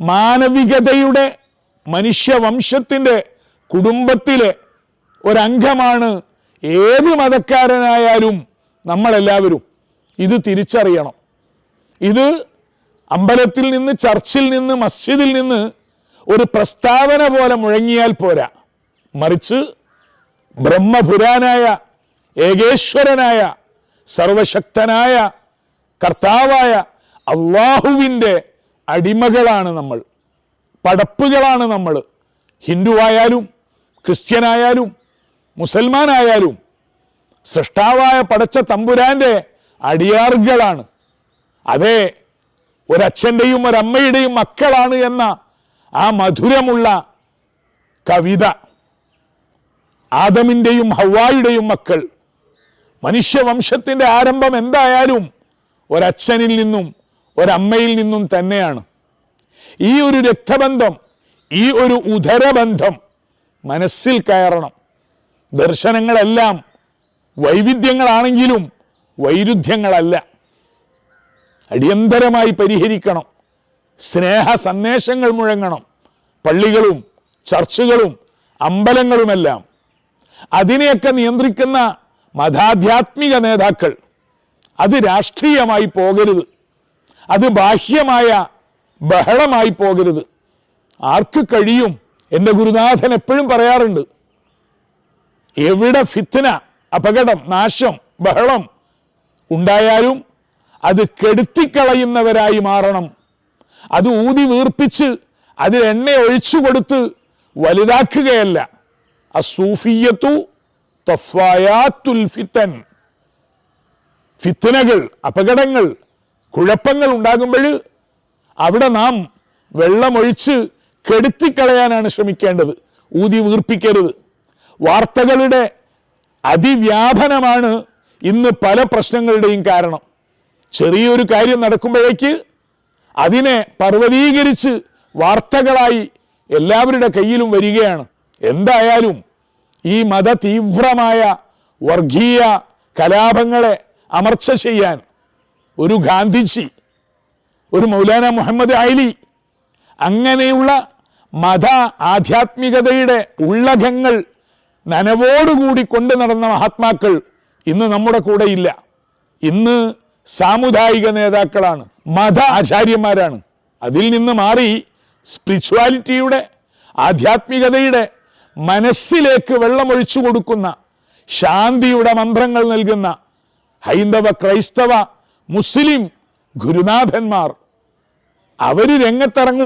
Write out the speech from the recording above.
മാനവികതയുടെ മനുഷ്യവംശത്തിന്റെ കുടുംബത്തിലെ ഒരംഗമാണ് ഏത് മതക്കാരനായാലും നമ്മളെല്ലാവരും ഇത് തിരിച്ചറിയണം. ഇത് അമ്പലത്തിൽ നിന്ന് ചർച്ചിൽ നിന്ന് മസ്ജിദിൽ നിന്ന് ഒരു പോലെ മുഴങ്ങിയാൽ പോരാ. മറിച്ച് ബ്രഹ്മപുരാനായ ഏകേശ്വരനായ സർവശക്തനായ കർത്താവായ അള്ളാഹുവിന്റെ അടിമകളാണ് നമ്മൾ. പടപ്പുകളാണ് നമ്മൾ. ഹിന്ദുവായാലും ക്രിസ്ത്യനായാലും മുസൽമാനായാലും സൃഷ്ടാവായ പടച്ച തമ്പുരാന്റെ അടിയാറുകളാണ്. അതെ ഒരച്ഛന്റെയും ഒരമ്മയുടെയും മക്കളാണ് എന്ന ആ മധുരമുള്ള കവിത. ആദമിന്റെയും ഹവായുടെയും മക്കൾ. മനുഷ്യവംശത്തിന്റെ ആരംഭം എന്തായാലും ഒരച്ഛനിൽ നിന്നും ഒരമ്മയിൽ നിന്നും തന്നെയാണ്. ഈ ഒരു രക്തബന്ധം ഈ ഒരു ഉദരബന്ധം മനസ്സിൽ കയറണം. ദർശനങ്ങളെല്ലാം വൈവിധ്യങ്ങളാണെങ്കിലും വൈരുദ്ധ്യങ്ങളല്ല. അടിയന്തരമായി പരിഹരിക്കണം. സ്നേഹ സന്ദേശങ്ങൾ മുഴങ്ങണം. പള്ളികളും ചർച്ചുകളും അമ്പലങ്ങളുമെല്ലാം. അതിനെയൊക്കെ നിയന്ത്രിക്കുന്ന മതാധ്യാത്മിക നേതാക്കൾ. അത് രാഷ്ട്രീയമായി പോകരുത്. അത് ബാഹ്യമായ ബഹളമായി പോകരുത്. ആർക്ക് കഴിയും എന്റെ ഗുരുനാഥൻ എപ്പോഴും പറയാറുണ്ട്. എവിടെ ഫിത്തന അപകടം നാശം ബഹളം ഉണ്ടായാലും അത് കെടുത്തിക്കളയുന്നവരായി മാറണം. അത് ഊതി വീർപ്പിച്ച് അതിൽ എണ്ണ ഒഴിച്ചു കൊടുത്ത് വലുതാക്കുകയല്ല. അസൂഫിയത്തു തഫായാത്തുൽ ഫിത്തൻ. ഫിത്തനകൾ അപകടങ്ങൾ കുഴപ്പങ്ങൾ ഉണ്ടാകുമ്പോൾ അവിടെ നാം വെള്ളമൊഴിച്ച് കെടുത്തിക്കളയാനാണ് ശ്രമിക്കേണ്ടത്. ഊതി വീർപ്പിക്കരുത്. വാർത്തകളുടെ അതിവ്യാപനമാണ് ഇന്ന് പല പ്രശ്നങ്ങളുടെയും കാരണം. ചെറിയൊരു കാര്യം നടക്കുമ്പോഴേക്ക് അതിനെ പർവതീകരിച്ച് വാർത്തകളായി എല്ലാവരുടെ കയ്യിലും വരികയാണ്. എന്തായാലും ഈ മത തീവ്രമായ വർഗീയ കലാപങ്ങളെ അമർച്ച ചെയ്യാൻ ഒരു ഗാന്ധിജി ഒരു മൗലാന മുഹമ്മദ് അലി അങ്ങനെയുള്ള മത ആധ്യാത്മികതയുടെ ഉള്ളകങ്ങൾ നനവോടുകൂടി കൊണ്ടു നടന്ന മഹാത്മാക്കൾ ഇന്ന് നമ്മുടെ കൂടെ ഇല്ല. ഇന്ന് സാമുദായിക നേതാക്കളാണ് മത ആചാര്യന്മാരാണ്. അതിൽ നിന്ന് മാറി സ്പിരിച്വാലിറ്റിയുടെ ആധ്യാത്മികതയുടെ മനസ്സിലേക്ക് വെള്ളമൊഴിച്ചു കൊടുക്കുന്ന ശാന്തിയുടെ മന്ത്രങ്ങൾ നൽകുന്ന ഹൈന്ദവ ക്രൈസ്തവ മുസ്ലിം ഗുരുനാഥന്മാർ അവർ രംഗത്തിറങ്ങും.